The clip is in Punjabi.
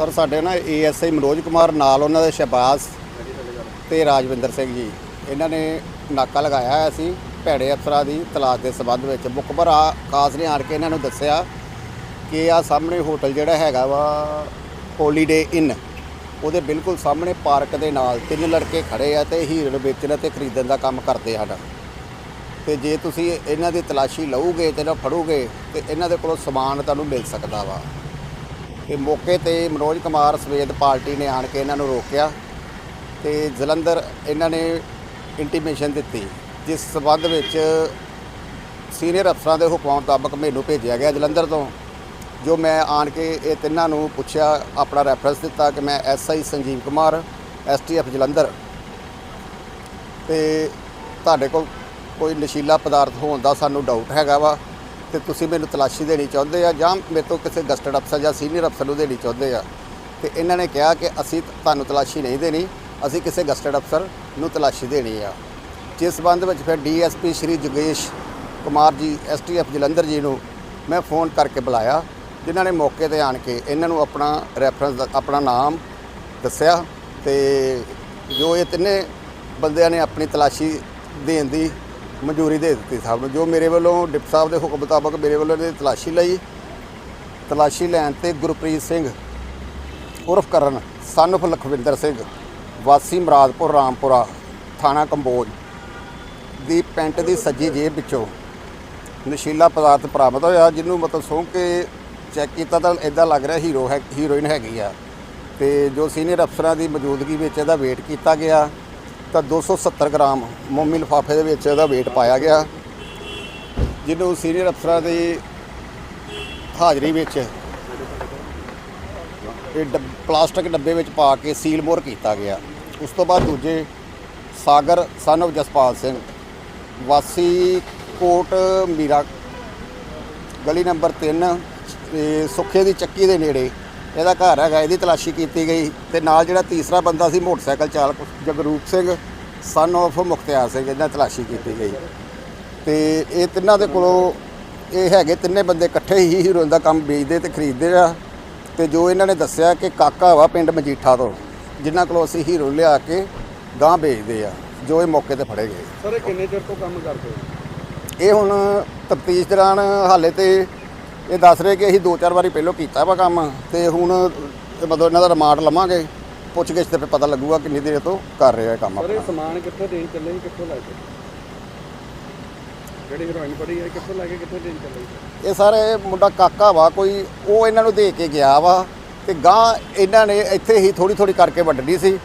ਸਰ, ਸਾਡੇ ਨਾ ਏਐਸਆਈ ਮਨੋਜ ਕੁਮਾਰ ਨਾਲ ਉਹਨਾਂ ਦੇ ਸ਼ਹਿਬਾਜ਼ ਤੇ ਰਾਜਵਿੰਦਰ ਸਿੰਘ ਜੀ। ਇਹਨਾਂ ਨੇ ਨਾਕਾ ਲਗਾਇਆ ਹੋਇਆ ਸੀ ਭੈੜੇ ਅਫਸਰਾਂ ਦੀ ਤਲਾਸ਼ ਦੇ ਸਬੰਧ ਵਿੱਚ। ਮੁਖਬਰ ਆ ਖਾਸ ਨੇ ਆਣ ਕੇ ਇਹਨਾਂ ਨੂੰ ਦੱਸਿਆ ਕਿ ਆ ਸਾਹਮਣੇ ਹੋਟਲ ਜਿਹੜਾ ਹੈਗਾ ਵਾ ਹੋਲੀਡੇ ਇਨ ਉਹਦੇ ਬਿਲਕੁਲ ਸਾਹਮਣੇ ਪਾਰਕ ਦੇ ਨਾਲ ਤਿੰਨ ਲੜਕੇ ਖੜੇ ਆ ਤੇ ਹੀਰਨ ਵੇਚਣ ਅਤੇ ਖਰੀਦਣ ਦਾ ਕੰਮ ਕਰਦੇ ਹਨ। ਤੇ ਜੇ ਤੁਸੀਂ ਇਹਨਾਂ ਦੀ ਤਲਾਸ਼ੀ ਲਓਗੇ ਤੇ ਇਹਨਾਂ ਫੜੋਗੇ ਤੇ ਇਹਨਾਂ ਦੇ ਕੋਲੋਂ ਸਮਾਨ ਤੁਹਾਨੂੰ ਮਿਲ ਸਕਦਾ ਵਾ। ਤੇ ਮੌਕੇ ਤੇ ਮਨੋਜ ਕੁਮਾਰ ਸਵੇਦ ਪਾਰਟੀ ਨੇ ਆਣ ਕੇ ਇਹਨਾਂ ਨੂੰ ਰੋਕਿਆ ਤੇ ਜਲੰਧਰ ਇਹਨਾਂ ਨੇ ਇੰਟੀਮੇਸ਼ਨ ਦਿੱਤੀ, ਜਿਸ ਸਬੰਧ ਵਿੱਚ ਸੀਨੀਅਰ ਅਫਸਰਾਂ ਦੇ ਹੁਕਮਾਂ ਮੁਤਾਬਕ ਮੈਨੂੰ ਭੇਜਿਆ ਗਿਆ ਜਲੰਧਰ ਤੋਂ, ਜੋ ਮੈਂ ਆਣ ਕੇ ਇਹ ਤਿੰਨਾਂ ਨੂੰ ਪੁੱਛਿਆ, ਆਪਣਾ ਰੈਫਰੈਂਸ ਦਿੱਤਾ ਕਿ ਮੈਂ ਐਸਆਈ ਸੰਜੀਵ ਕੁਮਾਰ ਐਸਟੀਐਫ ਜਲੰਧਰ। ਤੇ ਤੁਹਾਡੇ ਕੋਲ ਕੋਈ ਨਸ਼ੀਲਾ ਪਦਾਰਥ ਹੋਣ ਦਾ ਸਾਨੂੰ ਡਾਊਟ ਹੈਗਾ ਵਾ ਤੇ ਤੁਸੀਂ ਮੈਨੂੰ ਤਲਾਸ਼ੀ ਦੇਣੀ ਚਾਹੁੰਦੇ ਆ ਜਾਂ ਮੇਰੇ ਤੋਂ ਕਿਸੇ ਗਸਟਡ ਅਫਸਰ ਜਾਂ ਸੀਨੀਅਰ ਅਫਸਰ ਨੂੰ ਦੇਣੀ ਚਾਹੁੰਦੇ ਆ। ਤੇ ਇਹਨਾਂ ਨੇ ਕਿਹਾ ਕਿ ਅਸੀਂ ਤੁਹਾਨੂੰ ਤਲਾਸ਼ੀ ਨਹੀਂ ਦੇਣੀ, ਅਸੀਂ ਕਿਸੇ ਗਸਟਡ ਅਫਸਰ ਨੂੰ ਤਲਾਸ਼ੀ ਦੇਣੀ ਆ। ਜਿਸ ਸੰਬੰਧ ਵਿੱਚ ਫਿਰ ਡੀਐਸਪੀ ਸ਼੍ਰੀ ਜੁਗੇਸ਼ ਕੁਮਾਰ ਜੀ ਐਸਟੀਐਫ ਜਲੰਧਰ ਜੀ ਨੂੰ ਮੈਂ ਫੋਨ ਕਰਕੇ ਬੁਲਾਇਆ, ਜਿਨ੍ਹਾਂ ਨੇ ਮੌਕੇ ਤੇ ਆਣ ਕੇ ਇਹਨਾਂ ਨੂੰ ਆਪਣਾ ਰੈਫਰੈਂਸ ਆਪਣਾ ਨਾਮ ਦੱਸਿਆ ਤੇ ਜੋ ਇਹ ਤਿੰਨੇ ਬੰਦਿਆਂ ਨੇ ਆਪਣੀ ਤਲਾਸ਼ੀ ਦੇਣ ਦੀ ਮਨਜ਼ੂਰੀ ਦੇ ਦਿੱਤੀ ਸਾਹਿਬ ਨੂੰ, ਜੋ ਮੇਰੇ ਵੱਲੋਂ ਡਿਪ ਸਾਹਿਬ ਦੇ ਹੁਕਮ ਮੁਤਾਬਕ ਮੇਰੇ ਵੱਲੋਂ ਇਹਦੀ ਤਲਾਸ਼ੀ ਲਈ, ਤਲਾਸ਼ੀ ਲੈਣ ਤੇ ਗੁਰਪ੍ਰੀਤ ਸਿੰਘ ਉਰਫ ਕਰਨ, son of ਲਖਵਿੰਦਰ ਸਿੰਘ, ਵਾਸੀ ਮਰਾਦਪੁਰ, ਰਾਮਪੁਰਾ ਥਾਣਾ ਕੰਬੋਜ ਦੀ ਪੈਂਟ ਦੀ ਸੱਜੀ ਜੇਬ ਵਿੱਚੋਂ ਨਸ਼ੀਲਾ ਪਦਾਰਥ ਬਰਾਮਦ ਹੋਇਆ, ਜਿਹਨੂੰ ਮਤਲਬ ਸੌਂ ਕੇ ਚੈੱਕ ਕੀਤਾ ਤਾਂ ਇਦਾਂ ਲੱਗ ਰਿਹਾ ਹੀਰੋ ਹੈ, ਹੀਰੋਇਨ ਹੈਗੀ ਆ ਤੇ ਜੋ ਸੀਨੀਅਰ ਅਫਸਰਾਂ ਦੀ ਮੌਜੂਦਗੀ ਵਿੱਚ ਇਹਦਾ ਵੇਟ ਕੀਤਾ ਗਿਆ। ਤਾਂ 270 ਗ੍ਰਾਮ ਮੋਮੀ ਲਿਫਾਫੇ ਦੇ ਵਿੱਚ ਇਹਦਾ weight ਪਾਇਆ ਗਿਆ। ਜਿਹਨੂੰ ਸੀਨੀਅਰ ਅਫਸਰਾਂ ਦੀ ਹਾਜ਼ਰੀ ਵਿੱਚ ਇਹ ਡੱਬ- ਪਲਾਸਟਿਕ ਡੱਬੇ ਵਿੱਚ ਪਾ ਕੇ ਸੀਲ ਮੋਰ ਕੀਤਾ ਗਿਆ। ਉਸ ਤੋਂ ਬਾਅਦ ਦੂਜੇ ਸਾਗਰ ਸਨ of ਜਸਪਾਲ ਸਿੰਘ, ਵਾਸੀ ਕੋਟ ਮੀਰਾ, ਗਲੀ ਨੰਬਰ 3 ਸੁੱਖੇ ਦੀ ਚੱਕੀ ਦੇ ਨੇੜੇ ਇਹਦਾ ਘਰ ਹੈਗਾ। ਇਹਦੀ ਤਲਾਸ਼ੀ ਕੀਤੀ ਗਈ ਤੇ ਨਾਲ ਜਿਹੜਾ ਤੀਸਰਾ ਬੰਦਾ ਸੀ ਮੋਟਰਸਾਈਕਲ ਚਾਲਕ ਜਗਰੂਪ ਸਿੰਘ son of ਮੁਖਤਿਆਰ ਸਿੰਘ ਇਹਦਾ ਤਲਾਸ਼ੀ ਕੀਤੀ ਗਈ। ਤੇ ਇਹ ਤਿੰਨਾਂ ਦੇ ਕੋਲੋਂ ਇਹ ਹੈਗੇ ਤਿੰਨੇ ਬੰਦੇ ਇਕੱਠੇ ਹੀ ਹੀਰੋਇਨ ਦਾ ਕੰਮ ਵੇਚਦੇ ਤੇ ਖਰੀਦਦੇ ਆ। ਤੇ ਜੋ ਇਹਨਾਂ ਨੇ ਦੱਸਿਆ ਕਿ ਕਾਕਾ ਵਾ ਪਿੰਡ ਮਜੀਠਾ ਤੋਂ ਜਿਨ੍ਹਾਂ ਕੋਲੋਂ ਅਸੀਂ ਹੀਰੋ ਲਿਆ ਕੇ ਗਾਂ ਵੇਚਦੇ ਆ ਜੋ ਇਹ ਮੌਕੇ ਤੇ ਫੜੇ ਗਏ। ਸਰ ਇਹ ਕਿੰਨੇ ਚਿਰ ਤੋਂ ਕੰਮ ਕਰਦੇ ਹੋ ਇਹ ਹੁਣ ਤਫਤੀਸ਼ ਦੌਰਾਨ ਹਾਲੇ ਤੇ ਇਹ ਦੱਸ ਰਹੇ ਕਿ ਅਸੀਂ ਦੋ ਚਾਰ ਵਾਰੀ ਪਹਿਲਾਂ ਕੀਤਾ ਵਾ ਕੰਮ ਤੇ ਹੁਣ ਮਤਲਬ ਇਹਨਾਂ ਦਾ ਰਿਮਾਂਡ ਲਵਾਂਗੇ। ਪੁੱਛ ਗਿੱਛ ਤੇ ਫਿਰ ਪਤਾ ਲੱਗੂਗਾ ਕਿੰਨੀ ਦੇਰ ਤੋਂ ਕਰ ਰਿਹਾ ਇਹ ਕੰਮ ਸਰ ਇਹ ਆਪਣਾ। ਸਮਾਨ ਕਿੱਥੋਂ ਦੇਣ ਚੱਲੇ ਕਿੱਥੋਂ ਲੈ ਕੇ? ਜਿਹੜੀ ਹੀਰੋਇਨ ਫੜੀ ਹੈ ਕਿੱਥੋਂ ਲੈ ਕੇ ਕਿੱਥੇ ਦੇਣ ਚੱਲੇ ਇਹ ਸਰ ਮੁੰਡਾ ਕਾਕਾ ਵਾ ਕੋਈ ਉਹ ਇਹਨਾਂ ਨੂੰ ਦੇ ਕੇ ਗਿਆ ਵਾ ਤੇ ਗਾਂ ਇਹਨਾਂ ਨੇ ਇੱਥੇ ਹੀ ਥੋੜੀ ਥੋੜੀ ਕਰਕੇ ਵੰਡਣੀ ਸੀ।